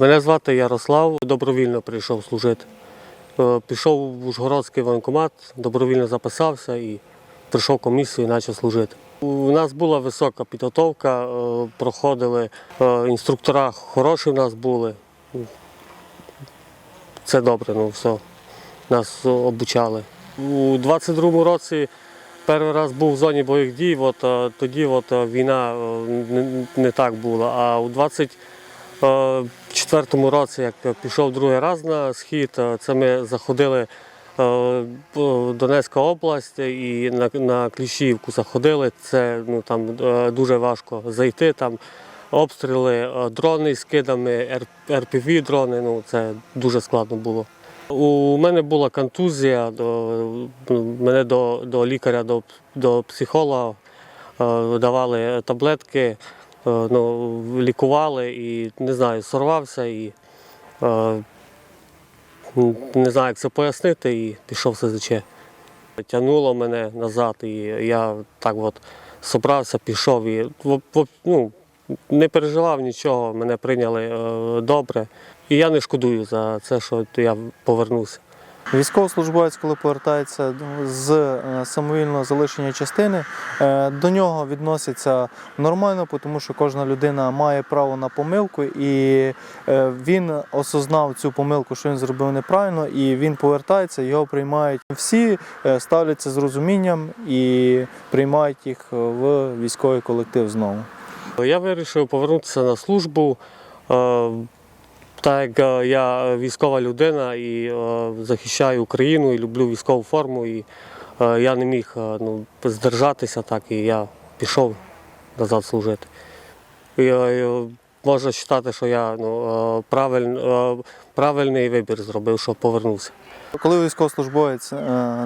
Мене звати Ярослав, добровільно прийшов служити. Е, Пішов в Ужгородський воєнкомат, добровільно записався і прийшов комісію і почав служити. У нас була висока підготовка, е, проходили е, інструктора хороші в нас були. Це добре, ну все. Нас обучали. У 22-му році перший раз був в зоні бойових дій, от, тоді от, війна не, не так була. А у 24-му році, як пішов другий раз на схід, е, це ми заходили е, в Донецька область і на, на Кліщівку заходили. Це ну, там е, дуже важко зайти. Там обстріли, дрони з кидами, РПВ дрони. Ну, це дуже складно було. У мене була контузія, до, мене до, до лікаря, до, до психолога давали таблетки, ну, лікували і не знаю, сорвався і е, не знаю, як це пояснити, і пішов СЗЧ. Тягнуло мене назад, і я так от собрався, пішов і ну, не переживав нічого, мене прийняли е, добре. І я не шкодую за це, що я повернувся. Військовослужбовець, коли повертається з е, самовільного залишення частини, е, до нього відносяться нормально, тому що кожна людина має право на помилку, і е, він осознав цю помилку, що він зробив неправильно, і він повертається, його приймають всі, е, ставляться з розумінням і приймають їх в військовий колектив знову. Я вирішив повернутися на службу. Так як е, я військова людина і е, захищаю Україну і люблю військову форму, і е, я не міг ну, здержатися так, і я пішов назад служити. І, можна вважати, що я ну, правиль, правильний вибір зробив, що повернувся. Коли військовослужбовець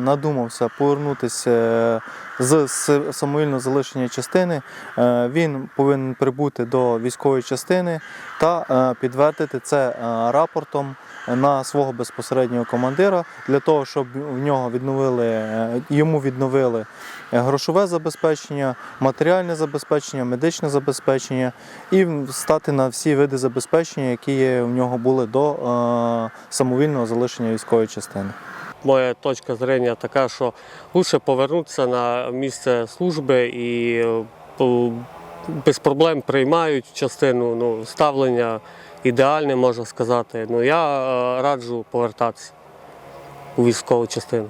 надумався повернутися з с- самовільно залишення частини, е, він повинен прибути до військової частини та е, підтвердити це е, рапортом на свого безпосереднього командира для того, щоб в нього відновили йому відновили грошове забезпечення, матеріальне забезпечення, медичне забезпечення і стати на всі види забезпечення, які в нього були до самовільного залишення військової частини. Моя точка зрення така, що краще повернутися на місце служби і е, без проблем приймають частину ну, ставлення ідеальне, можна сказати. Ну, я е, раджу повертатися у військову частину.